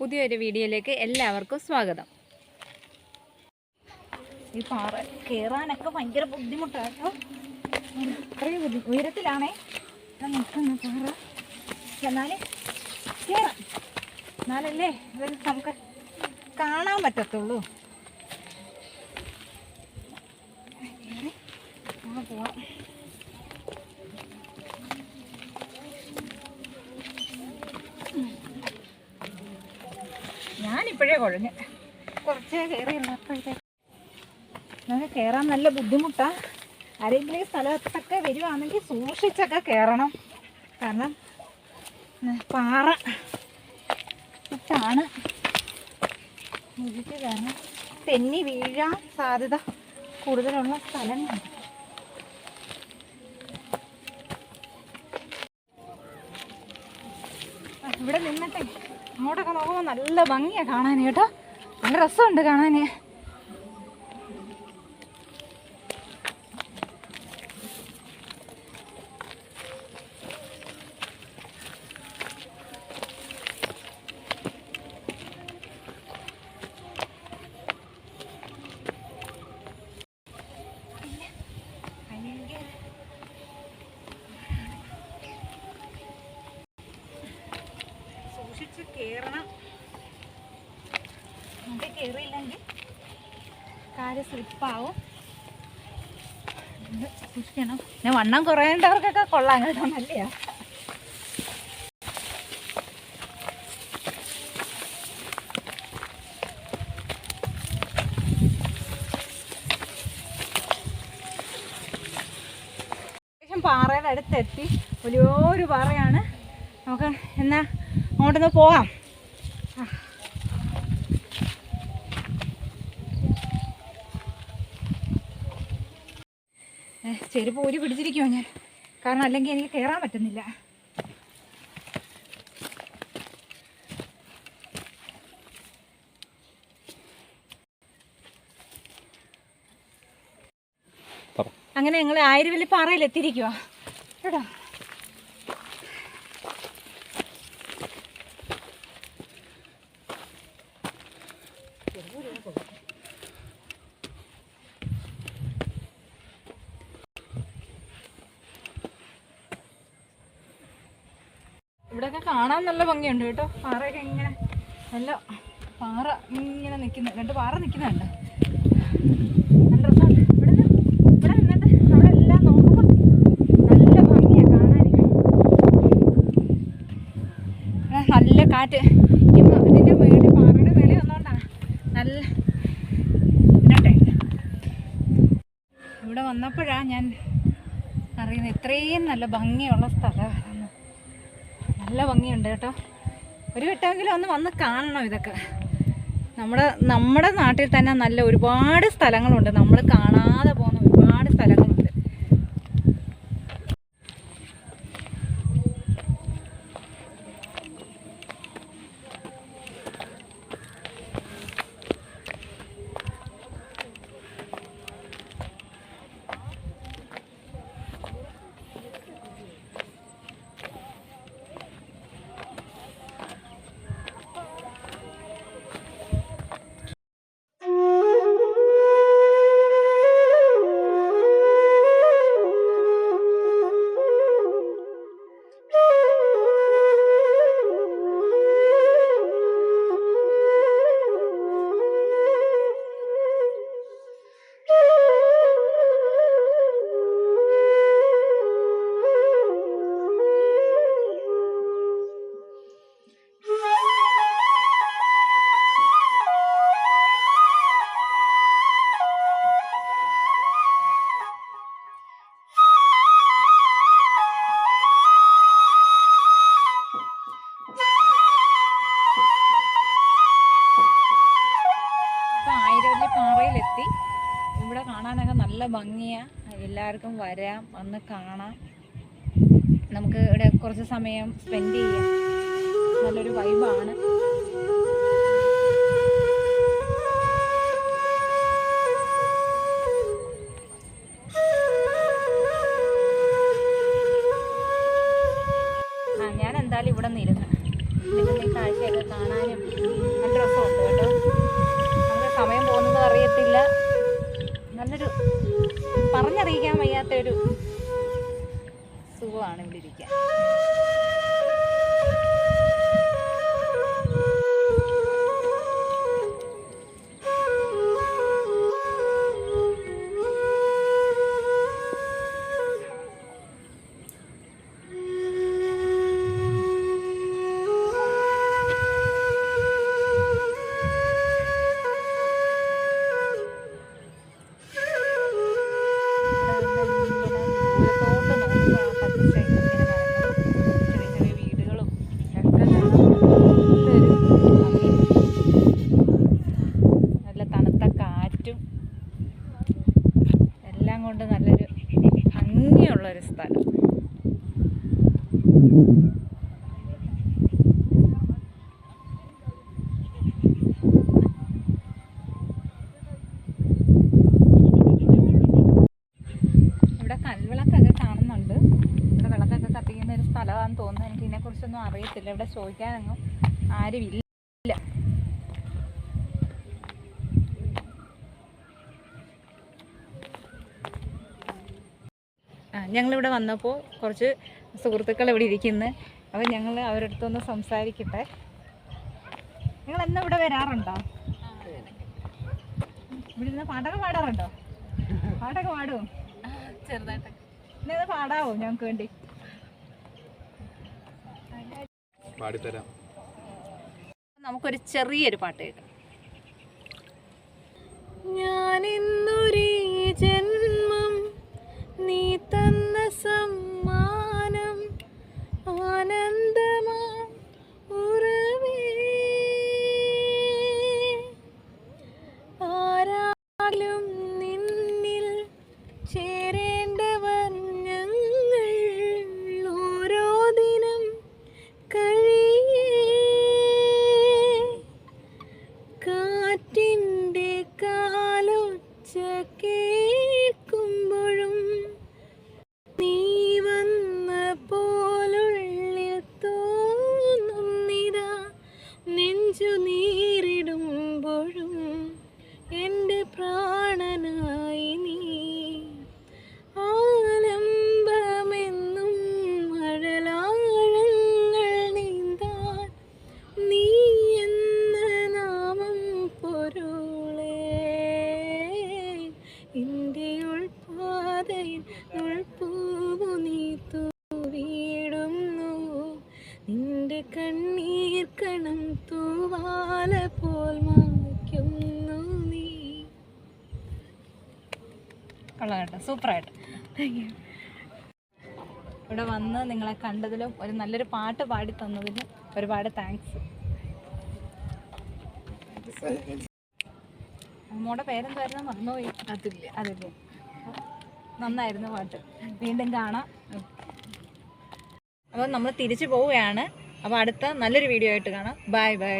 പുതിയൊരു വീഡിയോയിലേക്ക് എല്ലാവർക്കും സ്വാഗതം. ഈ പാറ കയറാനൊക്കെ ഭയങ്കര ബുദ്ധിമുട്ടാണ് ബുദ്ധി ഉയരത്തിലാണേ. നിൽക്കുന്ന പാറ. എന്നാൽ കയറാം എന്നാലല്ലേ നമുക്ക് കാണാൻ പറ്റത്തുള്ളൂ. പോവാം. ഞാനിപ്പോഴേ കുഴഞ്ഞ്. കുറച്ചേ കയറിയുള്ളൂ അപ്പോഴത്തേക്ക്. നമുക്ക് കയറാൻ നല്ല ബുദ്ധിമുട്ടാ. ആരെങ്കിലും ഈ സ്ഥലത്തൊക്കെ വരുവാണെങ്കിൽ സൂക്ഷിച്ചൊക്കെ കയറണം കാരണം പാറ ഇട്ടാണ് ഇതിക്ക് കാരണം തെന്നി വീഴാൻ സാധ്യത കൂടുതലുള്ള സ്ഥലമാണ് ഇവിടെ നിന്നിട്ടേ. അങ്ങോട്ടൊക്കെ നോക്കുമ്പോൾ നല്ല ഭംഗിയാണ് കാണാൻ കേട്ടോ. നല്ല രസമുണ്ട് കാണാൻ കാൽ സ്ലിപ്പാവും സൂക്ഷിക്കണം പിന്നെ വണ്ണം കുറയേണ്ടവർക്കൊക്കെ കൊള്ളാം കേട്ടോ നല്ലയാ. പാറയുടെ അടുത്തെത്തി. വലിയൊരു പാറയാണ്. നമുക്ക് എന്നാ അങ്ങോട്ടൊന്ന് പോവാം ചെരുപ്പ് ഊരി പിടിച്ചിരിക്കുമോ ഞാൻ. കാരണം അല്ലെങ്കിൽ എനിക്ക് കയറാൻ പറ്റുന്നില്ല. അങ്ങനെ ഞങ്ങൾ ആയിരവല്ലി പാറയിൽ എത്തിയിരിക്കുവാ കേട്ടോ ഇവിടെയൊക്കെ കാണാൻ നല്ല ഭംഗിയുണ്ട് കേട്ടോ. പാറയൊക്കെ ഇങ്ങനെ നല്ല പാറ ഇങ്ങനെ നിൽക്കുന്ന രണ്ട് പാറ നിൽക്കുന്നുണ്ട്. നല്ല കാറ്റ്. ഇതിന്റെ മേളിൽ പാറയുടെ മേളിൽ വന്നോണ്ടാണ് നല്ല ഇടട്ടെ. ഇവിടെ വന്നപ്പോഴാണ് ഞാൻ അറിയുന്നത് ഇത്രയും നല്ല ഭംഗിയുള്ള സ്ഥലമാണ് നല്ല ഭംഗിയുണ്ട് കേട്ടോ. ഒരു വട്ടമെങ്കിലും ഒന്ന് വന്ന് കാണണം ഇതൊക്കെ. നമ്മുടെ നമ്മുടെ നാട്ടിൽ തന്നെ നല്ല ഒരുപാട് സ്ഥലങ്ങളുണ്ട്. നമ്മൾ കാണാതെ പോകുന്ന ഒരുപാട് സ്ഥലങ്ങളുണ്ട്. പാറയിലെത്തി ഇവിടെ കാണാനൊക്കെ നല്ല ഭംഗിയാണ് എല്ലാവർക്കും വരാം വന്ന് കാണാം. നമുക്ക് ഇവിടെ കുറച്ച് സമയം സ്പെൻഡ് ചെയ്യാം. നല്ലൊരു വൈബാണ് ഒരു സുഖമാണ് ഇവിടെ ഇരിക്കാൻ. ഭംഗിയുള്ളൊരു സ്ഥലം. ഇവിടെ കൽവിളക്കൊക്കെ കാണുന്നുണ്ട്. ഇവിടെ വിളക്കൊക്കെ കത്തിക്കുന്ന ഒരു സ്ഥലമാണെന്ന് തോന്നുന്നു. എനിക്ക് ഇതിനെക്കുറിച്ചൊന്നും അറിയത്തില്ല. ഇവിടെ ചോദിക്കാനൊന്നും ആരുമില്ല. ഞങ്ങളിവിടെ വന്നപ്പോൾ കുറച്ച് സുഹൃത്തുക്കൾ ഇവിടെ ഇരിക്കുന്നു. അപ്പോൾ ഞങ്ങൾ അവരുടെ അടുത്തൊന്ന് സംസാരിക്കട്ടെ. നിങ്ങൾ എന്നാ ഇവിടെ വരാറുണ്ടോ? ഇവിടെ നിന്ന് പാട്ടൊക്കെ പാടാറുണ്ടോ? പാട്ടൊക്കെ പാടുമോ ചെറുതായിട്ട് പാടാവോ ഞങ്ങൾക്ക് വേണ്ടി? പാടിത്തരാം. നമുക്കൊരു ചെറിയൊരു പാട്ട് കേൾക്കാം. ഞാൻ ഇന്നൊരു ജന്മം നീ സമ്മാനം ആനന്ദമാ തൂവാല പോൽ മായ്ക്കുന്നു നീ. കൊള്ളാം കേട്ടോ. സൂപ്പറായിട്ട്. ഇവിടെ വന്ന് നിങ്ങളെ കണ്ടതിലും ഒരു നല്ലൊരു പാട്ട് പാടി തന്നതിലും ഒരുപാട് താങ്ക്സ് അമ്മയുടെ പേരെന്തായിരുന്നു? മറന്നുപോയി. അതില്ല. അതില്ല. നന്നായിരുന്നു പാട്ട്. വീണ്ടും കാണാം. അപ്പോൾ നമ്മൾ തിരിച്ചു പോവുകയാണ്. അപ്പോൾ അടുത്ത നല്ലൊരു വീഡിയോ ആയിട്ട് കാണാം. Bye bye